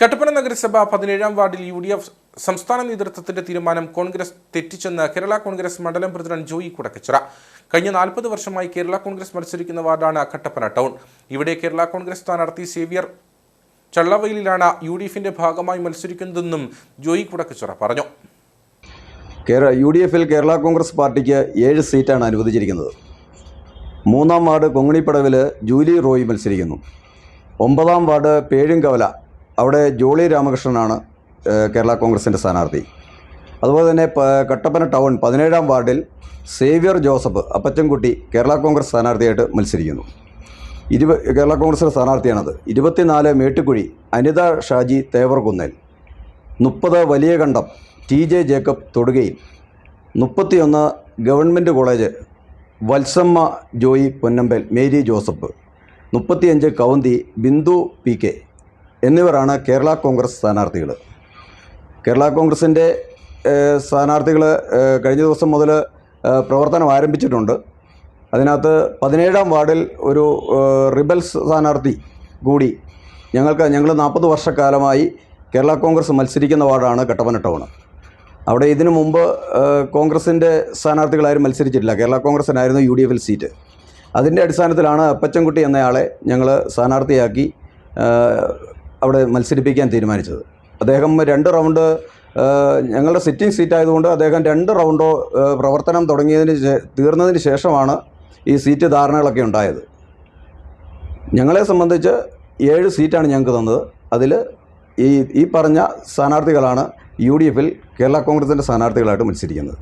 കട്ടപ്പന നഗരസഭ പതിനേഴാം വാർഡിൽ യു ഡി എഫ് സംസ്ഥാന നേതൃത്വത്തിന്റെ തീരുമാനം കോൺഗ്രസ് തെറ്റിച്ചെന്ന് കേരള കോൺഗ്രസ് മണ്ഡലം പ്രസിഡന്റ് ജോയി കുടക്കച്ചിറ. കഴിഞ്ഞ നാൽപ്പത് വർഷമായി കേരള കോൺഗ്രസ് മത്സരിക്കുന്ന വാർഡാണ് കട്ടപ്പന ടൗൺ. ഇവിടെ കേരള കോൺഗ്രസ് സ്ഥാനാർത്ഥി സേവിയർ ചള്ളവയിലാണ് യു ഡി എഫിന്റെ ഭാഗമായി മത്സരിക്കുന്നതെന്നും ജോയി കുടക്കച്ചിറ പറഞ്ഞു. യു ഡി എഫിൽ കേരള കോൺഗ്രസ് പാർട്ടിക്ക് ഏഴ് സീറ്റാണ് അനുവദിച്ചിരിക്കുന്നത്. മൂന്നാം വാർഡ് കൊങ്ങണിപ്പടവിൽ ജൂലി റോയി മത്സരിക്കുന്നു. ഒമ്പതാം വാർഡ് പേഴുങ്കവല അവിടെ ജോളി രാമകൃഷ്ണനാണ് കേരള കോൺഗ്രസിന്റെ സ്ഥാനാർത്ഥി. അതുപോലെ തന്നെ കട്ടപ്പന ടൗൺ പതിനേഴാം വാർഡിൽ സേവ്യർ ജോസഫ് അപ്പച്ചൻകുട്ടി കേരള കോൺഗ്രസ് സ്ഥാനാർത്ഥിയായിട്ട് മത്സരിക്കുന്നു. ഇരുപ കേരള കോൺഗ്രസിന്റെ സ്ഥാനാർത്ഥിയാണത്. ഇരുപത്തിനാല് മേട്ടുക്കുഴി അനിത ഷാജി തേവർകുന്നൽ. മുപ്പത് വലിയ കണ്ടം ടി ജെ ജേക്കബ് തൊടുകയിൽ. മുപ്പത്തിയൊന്ന് government college Valsamma Joy Ponnambal Mary Joseph. മുപ്പത്തിയഞ്ച് കൗന്തി ബിന്ദു പി കെ. എന്നിവരാണ് കേരള കോൺഗ്രസ് സ്ഥാനാർത്ഥികൾ കേരള കോൺഗ്രസിന്റെ സ്ഥാനാർത്ഥികൾ കഴിഞ്ഞ ദിവസം മുതൽ പ്രവർത്തനം ആരംഭിച്ചിട്ടുണ്ട്. അതിനകത്ത് പതിനേഴാം വാർഡിൽ ഒരു റിബൽസ് സ്ഥാനാർത്ഥി കൂടി ഞങ്ങൾക്ക് ഞങ്ങൾ നാൽപ്പത് വർഷക്കാലമായി കേരള കോൺഗ്രസ് മത്സരിക്കുന്ന വാർഡാണ് കട്ടപ്പന ടൗൺ അവിടെ ഇതിനു മുമ്പ് കോൺഗ്രസിന്റെ സ്ഥാനാർത്ഥികളാരും മത്സരിച്ചിട്ടില്ല. കേരള കോൺഗ്രസിനായിരുന്നു യു ഡി എഫിൽ സീറ്റ്. അതിന്റെ അടിസ്ഥാനത്തിലാണ് അപ്പച്ചൻകുട്ടി എന്നയാളെ ഞങ്ങൾ സ്ഥാനാർത്ഥിയാക്കി അവിടെ മത്സരിപ്പിക്കാൻ തീരുമാനിച്ചത്. അദ്ദേഹം രണ്ട് റൗണ്ട് ഞങ്ങളുടെ സിറ്റിംഗ് സീറ്റ് ആയതുകൊണ്ട് അദ്ദേഹം രണ്ട് റൗണ്ടോ പ്രവർത്തനം തുടങ്ങിയതിന് തീർന്നതിന് ശേഷമാണ് ഈ സീറ്റ് ധാരണകളൊക്കെ ഉണ്ടായത്. ഞങ്ങളെ സംബന്ധിച്ച് ഏഴ് സീറ്റാണ് ഞങ്ങൾക്ക് തന്നത്. അതിൽ ഈ ഈ പറഞ്ഞ സ്ഥാനാർത്ഥികളാണ് യു ഡി എഫിൽ കേരള കോൺഗ്രസിന്റെ സ്ഥാനാർത്ഥികളായിട്ട് മത്സരിക്കുന്നത്.